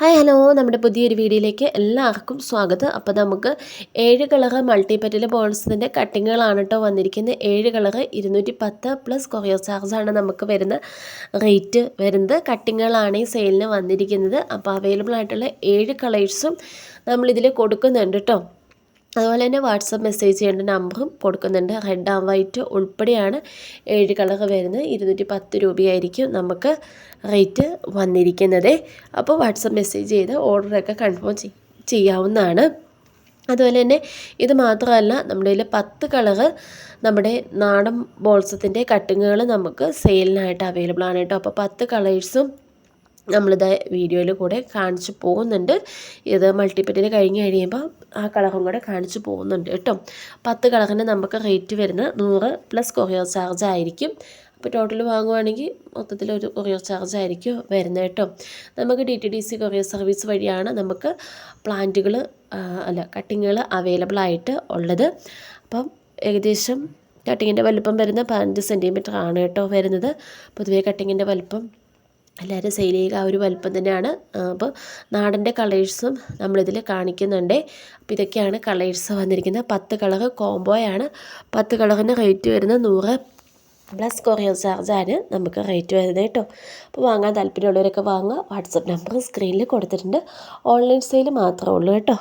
Hi hello നമ്മുടെ പുതിയൊരു വീഡിയോയിലേക്ക് എല്ലാവർക്കും സ്വാഗതം. അപ്പോൾ നമുക്ക് ഏഴ് കളറ് മൾട്ടിപ്പറ്റൽ ബോൾസിന്റെ കട്ടിങ്ങുകളാണ് കേട്ടോ വന്നിരിക്കുന്നത്. ഏഴ് കളറ് ഇരുന്നൂറ്റി പത്ത് പ്ലസ് കൊറിയർ ചാർജാണ് നമുക്ക് വരുന്ന റേറ്റ് വരുന്നത്. കട്ടിങ്ങുകളാണ് ഈ സെയിലിന് വന്നിരിക്കുന്നത്. അപ്പോൾ അവൈലബിൾ ആയിട്ടുള്ള ഏഴ് കളേഴ്സും നമ്മളിതിൽ കൊടുക്കുന്നുണ്ട് കേട്ടോ അതുപോലെ തന്നെ വാട്സപ്പ് മെസ്സേജ് ചെയ്യേണ്ട നമ്പറും കൊടുക്കുന്നുണ്ട്. റെഡ് ആൻഡ് വൈറ്റ് ഉൾപ്പെടെയാണ് ഏഴ് കളർ വരുന്നത്. ഇരുന്നൂറ്റി പത്ത് രൂപയായിരിക്കും നമുക്ക് റേറ്റ് വന്നിരിക്കുന്നത്. അപ്പോൾ വാട്സപ്പ് മെസ്സേജ് ചെയ്ത് ഓർഡറൊക്കെ കൺഫേം ചെയ്യാവുന്നതാണ്. അതുപോലെ തന്നെ ഇത് മാത്രമല്ല നമ്മുടെ കയ്യിൽ പത്ത് കളറ് നമ്മുടെ നാടൻ ബോൾസത്തിന്റെ കട്ടിങ്ങുകൾ നമുക്ക് സെയിലിനായിട്ട് അവൈലബിൾ ആണ് കേട്ടോ. അപ്പോൾ പത്ത് കളേഴ്സും നമ്മളിത് വീഡിയോയിൽ കൂടെ കാണിച്ചു പോകുന്നുണ്ട്. ഇത് മൾട്ടിപ്പറ്റിൽ കഴിഞ്ഞ് കഴിയുമ്പോൾ ആ കളറും കൂടെ കാണിച്ചു പോകുന്നുണ്ട് കേട്ടോ. പത്ത് കളറിന് നമുക്ക് റേറ്റ് വരുന്നത് നൂറ് പ്ലസ് കൊറിയർ ചാർജ് ആയിരിക്കും. അപ്പോൾ ടോട്ടൽ വാങ്ങുവാണെങ്കിൽ മൊത്തത്തിൽ ഒരു കൊറിയർ ചാർജ് ആയിരിക്കും വരുന്നത് കേട്ടോ. നമുക്ക് D T D C courier service വഴിയാണ് നമുക്ക് പ്ലാന്റുകൾ അല്ല കട്ടിങ്ങുകൾ അവൈലബിൾ ആയിട്ട് ഉള്ളത്. അപ്പം ഏകദേശം കട്ടിങ്ങിന്റെ വലുപ്പം വരുന്ന പതിനഞ്ച് സെന്റിമീറ്റർ ആണ് കേട്ടോ വരുന്നത്. പൊതുവേ കട്ടിങ്ങിന്റെ വലിപ്പം എല്ലാവരും സെയിൽ ചെയ്യുക ആ ഒരു വലിപ്പം തന്നെയാണ്. അപ്പോൾ നാടന്റെ കളേഴ്സും നമ്മളിതിൽ കാണിക്കുന്നുണ്ട്. അപ്പോൾ ഇതൊക്കെയാണ് കളേഴ്സ് വന്നിരിക്കുന്നത്. പത്ത് കളർ കോംബോയാണ്. പത്ത് കളറിന് റേറ്റ് വരുന്നത് നൂറ് പ്ലസ് കൊറിയർ ചാർജാണ് നമുക്ക് റേറ്റ് വരുന്നത് കേട്ടോ. അപ്പോൾ വാങ്ങാൻ താല്പര്യമുള്ളവരൊക്കെ വാങ്ങുക. വാട്സപ്പ് നമ്പർ സ്ക്രീനിൽ കൊടുത്തിട്ടുണ്ട്. ഓൺലൈൻ സെയിൽ മാത്രമേ ഉള്ളൂ കേട്ടോ.